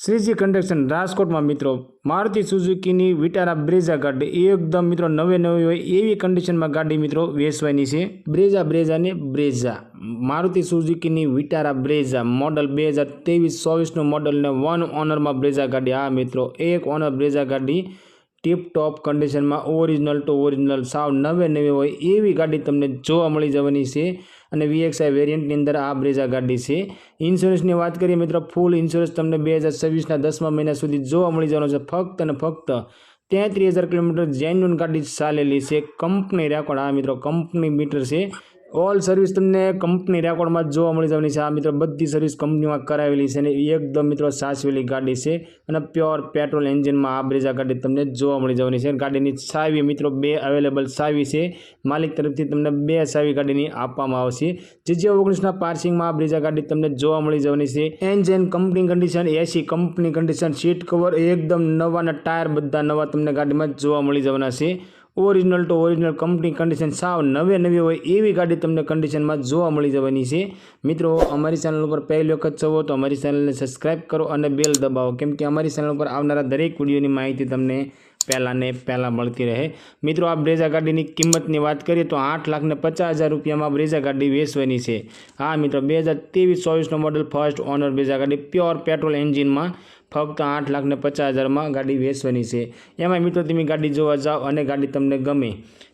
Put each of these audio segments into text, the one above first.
Shriji construction રાજકોટમાં મિત્રો, મારુતિ સુઝુકીની વિટારા બ્રેઝા ગાડી. એકદમ મિત્રો નવે નવી હોય એવી કન્ડિશનમાં ગાડી મિત્રો વેચવાની છે. બ્રેઝા બ્રેઝા ને બ્રેઝા. મારુતિ સુઝુકીની વિટારા બ્રેઝા મોડલ બે હજાર ત્રેવીસ ચોવીસનું મોડલ ને વન ઓનરમાં બ્રેઝા ગાડી. આ મિત્રો, એક ઓનર બ્રેઝા ગાડી ટીપ ટોપ કન્ડિશનમાં ઓરિજિનલ ટુ ઓરિજિનલ સાવ નવે નવી હોય એવી ગાડી તમને જોવા મળી જવાની છે. અને વીએક્સઆઈ વેરિયન્ટની અંદર આ બ્રેઝા ગાડી છે. ઇન્સ્યોરન્સની વાત કરીએ મિત્રો ફૂલ ઇન્સ્યોરન્સ તમને બે હજાર છવ્વીસના દસમા મહિના સુધી જોવા મળી જવાનો છે. ફક્ત અને ફક્ત તેત્રીસ હજાર કિલોમીટર જેન્યુન ગાડી ચાલેલી છે. કંપની રેકોર્ડ આ મિત્રો, કંપની મીટર છે. ઓલ સર્વિસ તમને કંપની રેકોર્ડમાં જોવા મળી જવાની છે. આ મિત્રો બધી સર્વિસ કંપનીમાં કરાવેલી છે અને એકદમ મિત્રો સાચવેલી ગાડી છે અને પ્યોર પેટ્રોલ એન્જિનમાં આ બ્રેઝા ગાડી તમને જોવા મળી જવાની છે. ગાડીની સાવી મિત્રો બે અવેલેબલ સાવી છે. માલિક તરફથી તમને બે સાવી ગાડીની આપવામાં આવશે. જે ઓગણીસના પાર્સિંગમાં આ બ્રેઝા ગાડી તમને જોવા મળી જવાની છે. Engine company condition AC company condition seat cover એકદમ નવા અને ટાયર બધા નવા તમને ગાડીમાં જોવા મળી જવાના છે. Original to original company condition સાવ નવે નવી હોય એવી ગાડી તમને કન્ડિશનમાં જોવા મળી જવાની છે. મિત્રો, અમારી ચેનલ ઉપર પહેલી વખત છો તો અમારી ચેનલને સબસ્ક્રાઇબ કરો અને બેલ દબાવો. કેમ કે અમારી ચેનલ ઉપર આવનારા દરેક વિડીયોની માહિતી તમને પહેલાં ને પહેલાં મળતી રહે. મિત્રો આ બ્રેઝા ગાડીની કિંમતની વાત કરીએ તો આઠ લાખ ને પચાસ હજાર રૂપિયામાં બ્રેઝા ગાડી વેચવાની છે. હા, મિત્રો, બે હજાર ત્રેવીસ ચોવીસનો મોડલ ફર્સ્ટ ઓનર બ્રેઝા ગાડી પ્યોર પેટ્રોલ એન્જિનમાં ફક્ત આઠ લાખ ને પચાસ હજારમાં ગાડી વેચવાની છે. એમાં મિત્રો તમે ગાડી જોવા જાઓ અને ગાડી તમને ગમે,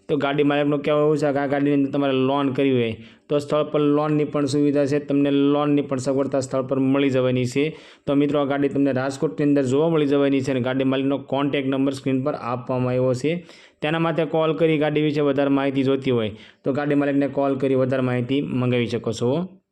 તો ગાડી માલિકનું કહેવું એવું છે કે આ ગાડીની અંદર તમારે લોન કરવી હોય, તો સ્થળ પર લોનની પણ સુવિધા છે, તમને લોનની પણ સગવડતા સ્થળ પર મળી જવાની છે. તો મિત્રો, આ ગાડી તમને રાજકોટની અંદર જોવા મળી જવાની છે અને ગાડી માલિકનો કોન્ટેક નંબર સ્ક્રીન પર આપવામાં આવ્યો છે. તેના માટે કોલ કરી ગાડી વિશે વધારે માહિતી જોતી હોય, તો ગાડી માલિકને કોલ કરી વધારે માહિતી મંગાવી શકો છો.